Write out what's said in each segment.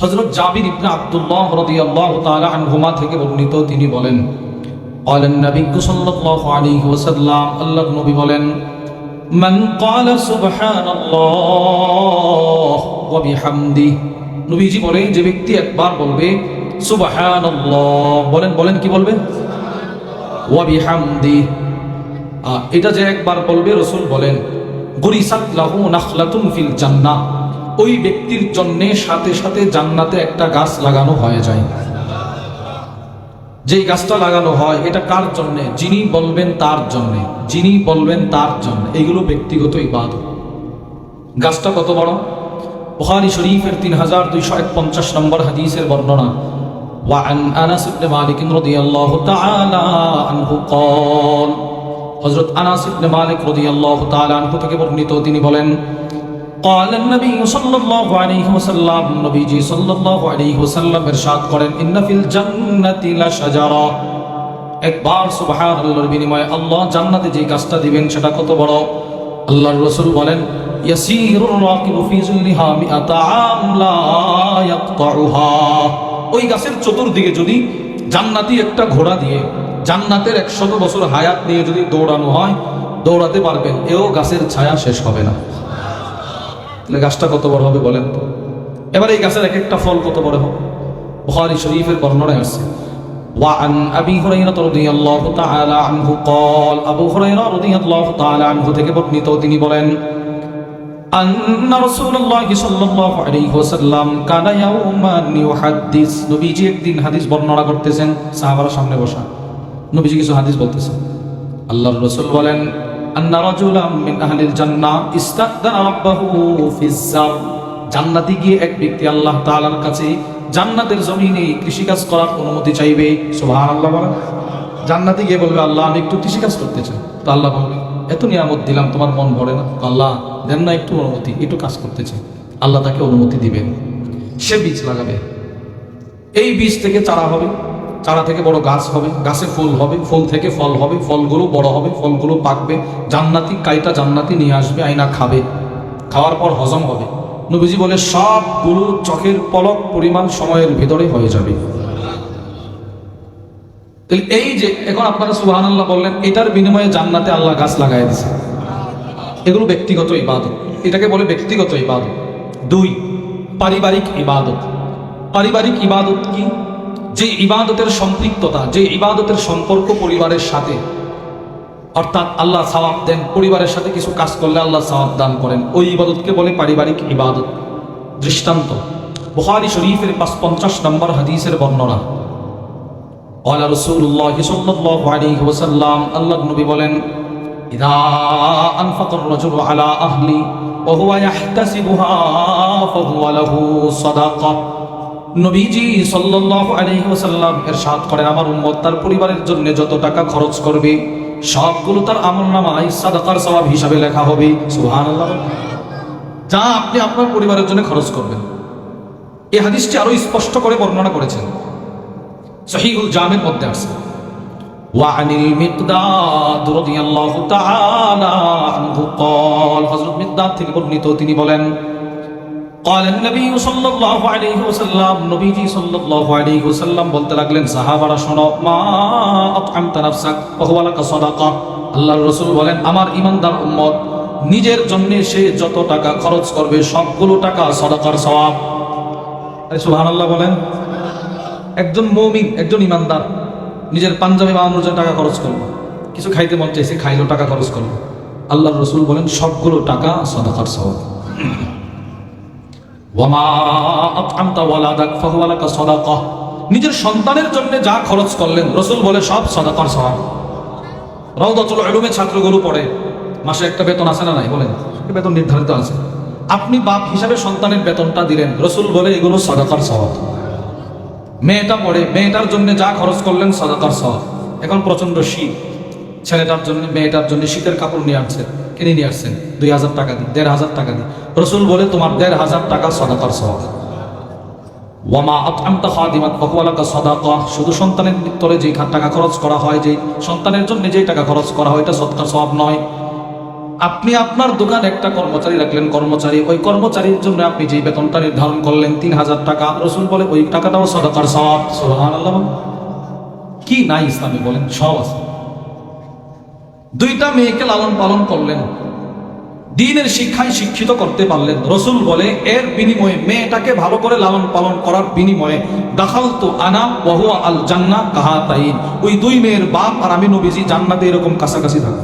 হজরত জাবির ইবনে আব্দুল্লাহ রাদিয়াল্লাহু তাআলা আনহুমা থেকে বর্ণিত তিনি বলেন قال النبي صلى الله عليه وسلم আল্লাহ নবী বলেন من قال سبحان الله وبحمده নবীজি বলেন যে ব্যক্তি একবার বলবে সুবহানাল্লাহ বলেন বলেন কি বলবে ওয়াবিহামদি এটা যে একবার বলবে রসুল বলেন গরিসাত লাহু নাখলাতুন ফিল জান্নাহ ওই ব্যক্তির জন্যে সাথে সাথে জান্নাতে একটা গাছ লাগানো হয়ে যায় যেই গাছটা লাগানো হয় এটা কার জন্য যিনি বলবেন তার জন্য যিনি বলবেন তার জন্য এগুলো ব্যক্তিগত ইবাদত গাছটা কত বড় বুখারী শরীফের তিন হাজার দুইশো একপঞ্চাশ নম্বর হাদিসের বর্ণনা وعن أنس بن مالك رضي الله تعالى عنه قال হযরত আনাস ইবনে মালিক রাদিয়াল্লাহু তাআলা আনহু থেকে বর্ণিত তিনি বলেন قال النبي صلى الله عليه وسلم নবীজি সাল্লাল্লাহু আলাইহি ওয়াসাল্লাম ইরশাদ করেন ইন্ন ফিল জান্নাতি লাশাজারা একবার সুবহানাল্লাহর বিনিময়ে আল্লাহ জান্নাতে যে গাছটা দিবেন সেটা কত বড় আল্লাহর রাসূল বলেন ইয়াসিরুর রাকিবু ফি জিল্লিহা মিআতা আম লা ইয়াকতাউহা ওই গাছের চতুর্দিকে যদি জান্নাতি একটা ঘোড়া দিয়ে জান্নাতের একশত বছর হায়াত নিয়ে যদি দৌড়ানো হয় দৌড়াতে পারবেন এও গাছের ছায়া শেষ হবে না তাহলে গাছটা কত বড় হবে বলেন তো এবার এই গাছের এক একটা ফল কত বড় হবে বুখারী শরীফের বর্ণনায় আছে وعن أبي هريرة رضي الله تعالى عنه قال أبو هريرة رضي الله تعالى عنه থেকে বর্ণিত তিনি বলেন أن رسول الله صلى الله عليه وسلم كان يوما يحدث নবীজি একদিন হাদিস বর্ণনা করতেছেন সাহাবারা সামনে বসা নবীজি কিছু হাদিস বলতেছেন আল্লাহর রাসূল বলেন আন্না রাজুলাম মিন আহলিল জান্নাহ ইস্তাদানা রাব্বাহু ফিজ জার জান্নাতে গিয়ে এক ব্যক্তি আল্লাহ তাআলার কাছে জান্নাতের জমিনে কৃষিকাজ করার অনুমতি চাইবে। সুবহানাল্লাহ বলেন। জান্নাতে গিয়ে বলবে, আল্লাহ, আমি একটু কৃষিকাজ করতে চাই। তো আল্লাহ বলবে, এত নিয়ামত দিলাম, তোমার মন ভরে না? আল্লাহ দেন না একটু অনুমতি, একটু কাজ করতে চাই। আল্লাহ তাকে অনুমতি দিবেন। সে বীজ লাগাবে। এই বীজ থেকে চারা হবে। চারা থেকে বড় গাছ হবে, গাছে ফুল হবে, ফুল থেকে ফল হবে, ফলগুলো বড় হবে, ফলগুলো পাকবে, জান্নাতি কাইটা জান্নাতি নিয়ে আসবে আইনা খাবে, খাওয়ার পর হজম হবে। নবীজি বলে সবগুলো চোখের পলক পরিমাণ সময়ের ভিতরে হয়ে যাবে। এই যে, এখন আপনারা সুবাহান আল্লাহ বললেন, এটার বিনিময়ে জান্নাতে আল্লাহ গাছ লাগাই দিছে। এগুলো ব্যক্তিগত ইবাদত। এটাকে বলে ব্যক্তিগত ইবাদত। দুই, পারিবারিক ইবাদত। পারিবারিক ইবাদত কি? যে ইবাদতের সম্পৃক্ততা, যে ইবাদতের সম্পর্ক পরিবারের সাথে, অর্থাৎ আল্লাহ সওয়াব দেন, পরিবারের সাথে কিছু কাজ করলে আল্লাহ সওয়াব দান করেন। ওই ইবাদতকে বলে পারিবারিক ইবাদত। দৃষ্টান্ত। বুখারি শরীফের পাঁচ পঞ্চাশ নম্বর হাদিসের বর্ণনা। আল্লাহ রসুল্লাহ সাল্লাল্লাহু আলাইহি ওয়াসাল্লাম, আল্লাহ নবী বলেন, ইদা আনফাকার রাজুল আলা আহলি ওয়া হুয়া ইয়াহতাসিবুহা, ফাহুয়া লাহু সাদাকা। নবীজি সাল্লাল্লাহু আলাইহি ওয়াসাল্লাম ইরশাদ করেন আমার উম্মত তার পরিবারের জন্য যত টাকা খরচ করবে সবগুলো তার আমলনামায় সাদাকার সওয়াব হিসাবে লেখা হবে সুবহানাল্লাহ যা আপনি আপনার পরিবারের জন্য খরচ করবেন এই হাদিসটি আরো স্পষ্ট করে বর্ণনা করেছেন সহিহুল জামের মধ্যে আছে وعن المقداد رضي الله تعالى عنه قال حضرت مقداد থেকে বর্ণিত তিনি বলেন قال النبي صلى الله عليه وسلم নবীজি সাল্লাল্লাহু আলাইহি ওয়াসাল্লাম বলতে লাগলেন সাহাবারা শোনো মা আতআমতা নাফসাক ফাহুয়া লাকা সাদাকা আল্লাহর রাসূল বলেন আমার ঈমানদার উম্মত নিজের জন্য সে যত টাকা খরচ করবে সবগুলো টাকা সদাকার সওয়াব আরে সুবহানাল্লাহ বলেন একজন মৌমিন একজন ইমানদার নিজের পাঞ্জাবি বা অনুযায়ী টাকা খরচ করলো কিছু খাইতে মন চাইছে খাইলো টাকা খরচ করলো আল্লাহ রসুল বলেন সবগুলো টাকা সদাকার সওয়াব নিজের সন্তানের জন্য যা খরচ করলেন, রসুল বলে সব সদাকার সওয়াব। রওদাতুল উলুমে ছাত্রগুলো পড়ে, মাসে একটা বেতন আছে না নাই, বলেন? বেতন নির্ধারিত আছে। আপনি বাপ হিসাবে সন্তানের বেতনটা দিলেন, রসুল বলে এগুলো সদাকার সওয়াব। মেয়েটা পড়ে, মেয়েটার জন্য যা খরচ করলেন, সদাকার সব এখন প্রচণ্ড শীত। ছেলেটার জন্য, মেয়েটার জন্য শীতের কাপড় নিয়ে আসছেন কিনে নিয়ে আসছেন, দুই হাজার টাকা দিই দেড় হাজার টাকা দিই রসুল বলে, তোমার দেড় হাজার টাকা সদাকার সব ওয়ামা আতআমতা খাদিমাত ফাহুয়ালাকা সাদাকা। শুধু সন্তানের তরে যেই টাকা খরচ করা হয় যে সন্তানের জন্য যেই টাকা খরচ করা হয়, এটা সদকার সওয়াব নয়। আপনি আপনার দোকান একটা কর্মচারী রাখলেন, কর্মচারী, ওই কর্মচারীর জন্য আপনি যে বেতনটা নির্ধারণ করলেন, তিন হাজার টাকা। রসুল বলে, ওই টাকাটাও সদাকার সব সুবহানাল্লাহ কি নাই ইসলামে বলেন? সব আছে। দুইটা মেয়েকে লালন পালন করলেন। দিনের শিক্ষায় শিক্ষিত করতে পারলেন। রসুল বলে, এর বিনিময়ে মেয়েটাকে ভালো করে লালন পালন করার বিনিময়ে দাখাল তো আনা ওহুয়া আল জান্না কাহা তাই ওই দুই মেয়ের বাপ আর আমি নবীজি জান্নাতে এরকম কাছাকাছি থাকব।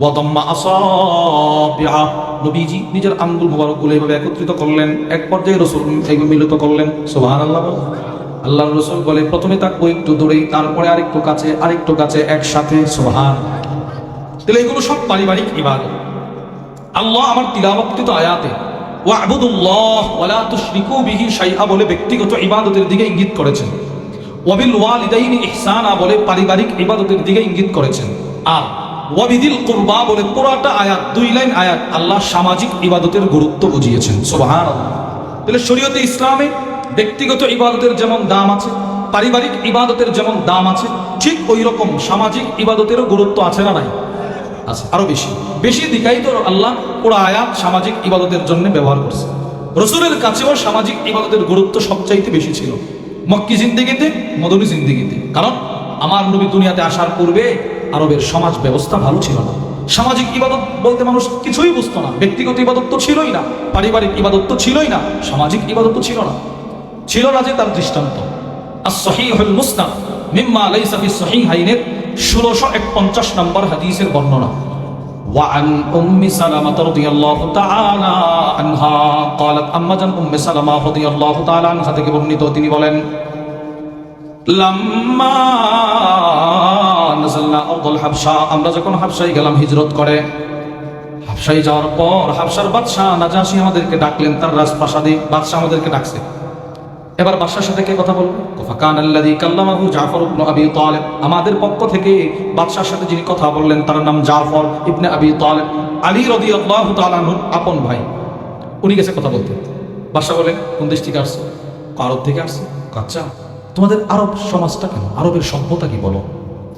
ওয়াদাম্মা নবীজি নিজের আঙ্গুল মোবারকগুলো এভাবে একত্রিত করলেন। এক পর্যায়ে রসুল মিলিত করলেন। সুবহানাল্লাহ আল্লাহ রসুল বলে, প্রথমে তাকবো একটু দূরে তারপরে আরেকটু কাছে আরেকটু কাছে, একসাথে, সুবহান তাহলে এগুলো সব পারিবারিক ইবাদত। আল্লাহ আমার তিলাবৎকৃত আয়াতে বলে ব্যক্তিগত ইবাদতের দিকে ইঙ্গিত করেছেন। ওয়াবিল বলে পারিবারিক ইবাদতের দিকে ইঙ্গিত করেছেন। ওয়াবিদিল বলে আয়াত, দুই লাইন আয়াত আল্লাহ সামাজিক ইবাদতের গুরুত্ব বুঝিয়েছেন শরীয়তে ইসলামে ব্যক্তিগত ইবাদতের যেমন দাম আছে, পারিবারিক ইবাদতের যেমন দাম আছে, ঠিক ওই রকম সামাজিক ইবাদতেরও গুরুত্ব আছে না নাই? আছে, আরও বেশি। বেশি দিকাই তো আল্লাহ ওরা আয়াত সামাজিক ইবাদতের জন্য ব্যবহার করছে। রসুলের কাছেও সামাজিক ইবাদতের গুরুত্ব সবচাইতে বেশি ছিল। মক্কি জিন্দিগিতে, মদনী জিন্দিগিতে। কারণ আমার নবী দুনিয়াতে আসার পূর্বে আরবের সমাজ ব্যবস্থা ভালো ছিল না। সামাজিক ইবাদত বলতে মানুষ কিছুই বুঝতো না। ব্যক্তিগত ইবাদত তো ছিলই না, পারিবারিক ইবাদত তো ছিলই না, সামাজিক ইবাদত তো ছিল না। ছিল না যে তার দৃষ্টান্ত আর-সহিহুল মুসনাদ মিম্মা লাইসা ফি সহিহাইনের 1651 নম্বর হাদিসের বর্ণনা وعن أم سلمة رضي الله تعالى عنها قالت أما جن أم سلمة رضي الله تعالى عنها থেকে বর্ণিত তিনি বলেন লাম্মা নাযালনা আরদুল হাবশা আমরা যখন হাবশায় গেলাম হিজরত করে হাবশায় যাওয়ার পর হাবশার বাদশাহ নাজাসি আমাদেরকে ডাকলেন তার রাজপ্রাসাদে বাদশাহ আমাদেরকে ডাকছে এবার বাদশার সাথে কে কথা বলব? ফাকান আল্লাযী কাল্লামাহু জাফর ইবনে আবি তালিব। আমাদের পক্ষ থেকে বাদশার সাথে যিনি কথা বললেন, তার নাম জাফর ইবনে আবি তালিব। আলী রাদিয়াল্লাহু তাআলা আনহুর আপন ভাই। উনি গেছে কথা বলতে। বাদশা বলে, কোন দেশ থেকে আসছো? আরব থেকে আসছে? আচ্ছা তোমাদের আরব সমাজটা কেন? আরবের সভ্যতা কি বলো?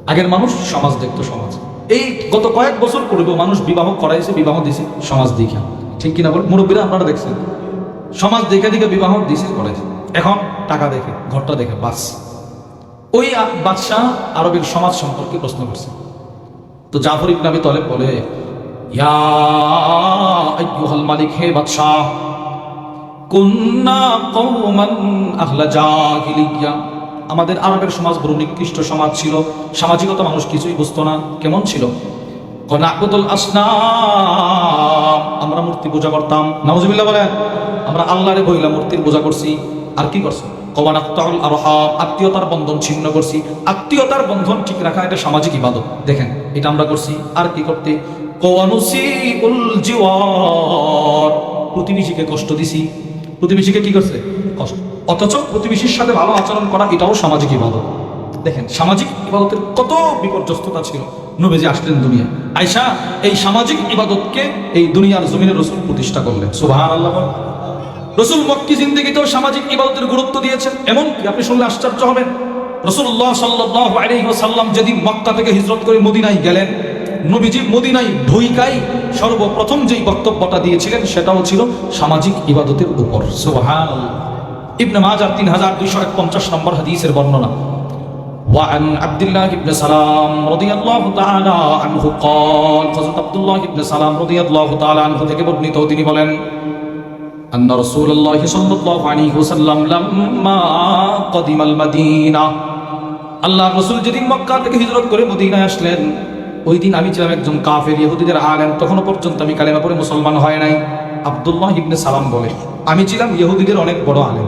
আগের মানুষ সমাজ দেখতো, সমাজ। এই গত কয়েক বছর পূর্বে মানুষ বিবাহ করাইছে, বিবাহ দিছে, সমাজ দেখা। ঠিক কিনা বল? মুরব্বীরা আপনারা দেখছেন। সমাজ দেখে দেখে বিবাহ দিছে করেছে এখন টাকা দেখে, ঘরটা দেখে, বাস। ওই বাদশাহ আরবের সমাজ সম্পর্কে প্রশ্ন করছে। তো জাফর ইবনে আবি তলেব বলে, ইয়া মালিক, হে বাদশাহ আমাদের আরবের সমাজ বড় নিকৃষ্ট সমাজ ছিল। সামাজিকতা মানুষ কিছুই বুঝতো না, কেমন ছিল? আমরা মূর্তি পূজা করতাম। নাউজুবিল্লাহ বলেন আমরা আল্লাহরে বইলা মূর্তির পূজা করছি। আর কি করছ? করছি কবানাক্তাউল আরহাম, আত্মীয়তার বন্ধন ছিন্ন করছি। আত্মীয়তার বন্ধন ঠিক রাখা এটা সামাজিক ইবাদত। দেখেন, এটা আমরা করছি। আর কি করতে? প্রতিবেশীকে কষ্ট দিছি। প্রতিবেশীকে কি করছে? কষ্ট। অথচ প্রতিবেশীর সাথে ভালো আচরণ করা এটাও সামাজিক ইবাদত। দেখেন, সামাজিক ইবাদতের কত বিপর্যস্ততা ছিল। নবীজি আসলেন দুনিয়া আয়সা এই সামাজিক ইবাদতকে এই দুনিয়ার জমিনে রসুল প্রতিষ্ঠা করলেন। সুবাহ আল্লাহ রসুল মক্কি জিন্দিগিতেও সামাজিক ইবাদতের গুরুত্ব দিয়েছেন এমন কি আপনি শুনলে আশ্চর্য হবেন রসুল্লাহ সাল্লাহ আলাইসাল্লাম যেদিন মক্কা থেকে হিজরত করে মদিনায় গেলেন নবীজি মদিনায় ঢুইকাই সর্বপ্রথম যেই বক্তব্যটা দিয়েছিলেন সেটাও ছিল সামাজিক ইবাদতের উপর সুবহান ইবনে মাজার তিন হাজার দুইশো একপঞ্চাশ নম্বর হাদিসের বর্ণনা وعن عبد الله بن سلام رضي الله تعالى عنه قال حضرت عبد الله بن سلام رضي الله تعالى عنه থেকে বর্ণিত তিনি বলেন أن رسول الله صلى الله عليه وسلم لما قدم المدينة আল্লাহ রসুল যেদিন মক্কা থেকে হিজরত করে মদিনায় আসলেন ওই দিন আমি ছিলাম একজন কাফের ইহুদিদের আলেম তখনও পর্যন্ত আমি কালেমা পরে মুসলমান হয় নাই আব্দুল্লাহ ইবনে সালাম বলে আমি ছিলাম ইহুদিদের অনেক বড় আলেম